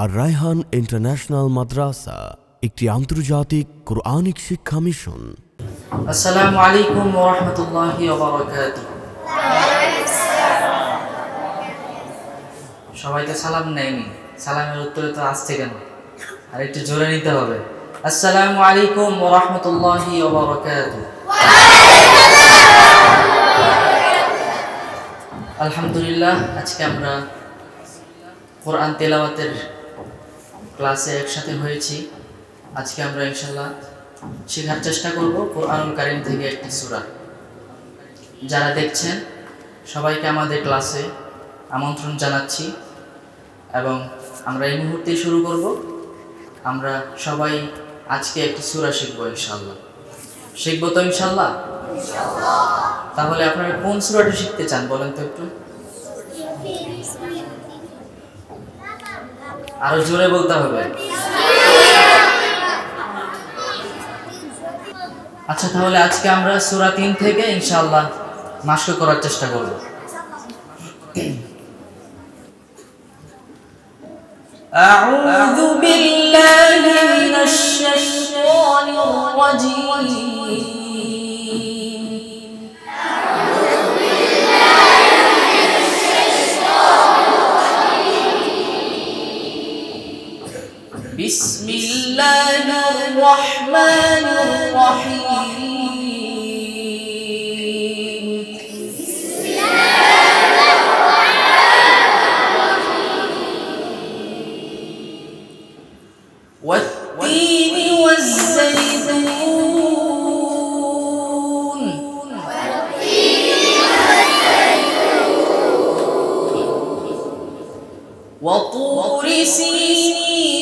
আর Raihan international মাদ্রাসা, একটি আন্তর্জাতিক Quranic শিক্ষা মিশন। আসসালামু আলাইকুম ওরহমতুল্লাহি সবাইকে সালাম নেয়নি সালামের উত্তরে তো আসছে কেন? আর একটু জোরে নিতে হবে। আসসালামু আলাইকুম ওরহমতুল্লাহি আলহামদুলিল্লাহ, আজকে আমরা কোরআন তেলাওয়াতের ক্লাসে একসাথে হয়েছি। আজকে আমরা ইনশাল্লাহ শেখার চেষ্টা করব কোরআনুল কারিম থেকে একটি সূরা। যারা দেখছেন, সবাইকে আমাদের ক্লাসে আমন্ত্রণ জানাচ্ছি এবং আমরা এই মুহূর্তে শুরু করব। আমরা সবাই আজকে একটি সূরা শিখব ইনশাল্লাহ শিখব তো ইনশাল্লাহ তাহলে আপনারা কোন সূরাটি শিখতে চান বলেন তো একটু? আরো জোরে বলতে হবে আচ্ছা তাহলে আজকে আমরা সূরা তিন থেকে ইনশাআল্লাহ মাস্ক করার চেষ্টা করব أعوذ بالله من الشيطان الرجيم الله الرحمن الرحيم. والزيتون. وطور سينين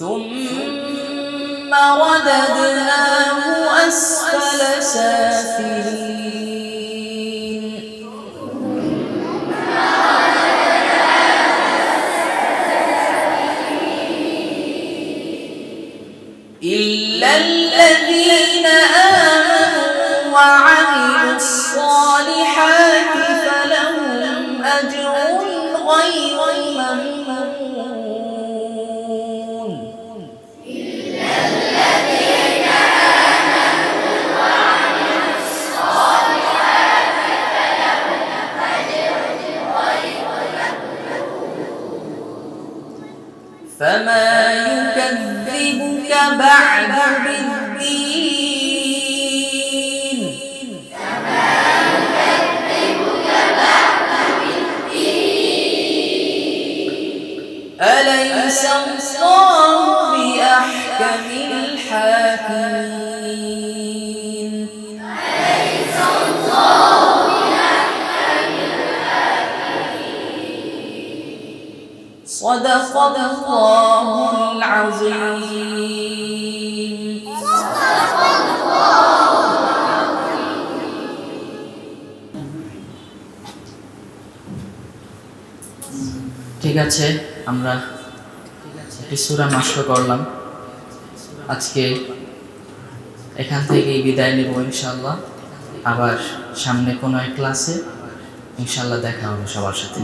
ثم رددناه أسفل سافلين. إلا الذين آمنوا وعملوا الصالحات فلهم أجر غير ممنون. فما يكذبك بعد بالدين. أليس الله بأحكم الحاكمين؟ صدق الله العظيم ঠিক আছে আমরা একটি সুরা মাস্ক করলাম আজকে এখান থেকেই বিদায় নেব ইনশাল্লাহ আবার সামনে কোনো এক ক্লাসে ইনশাল্লাহ দেখা হবে সবার সাথে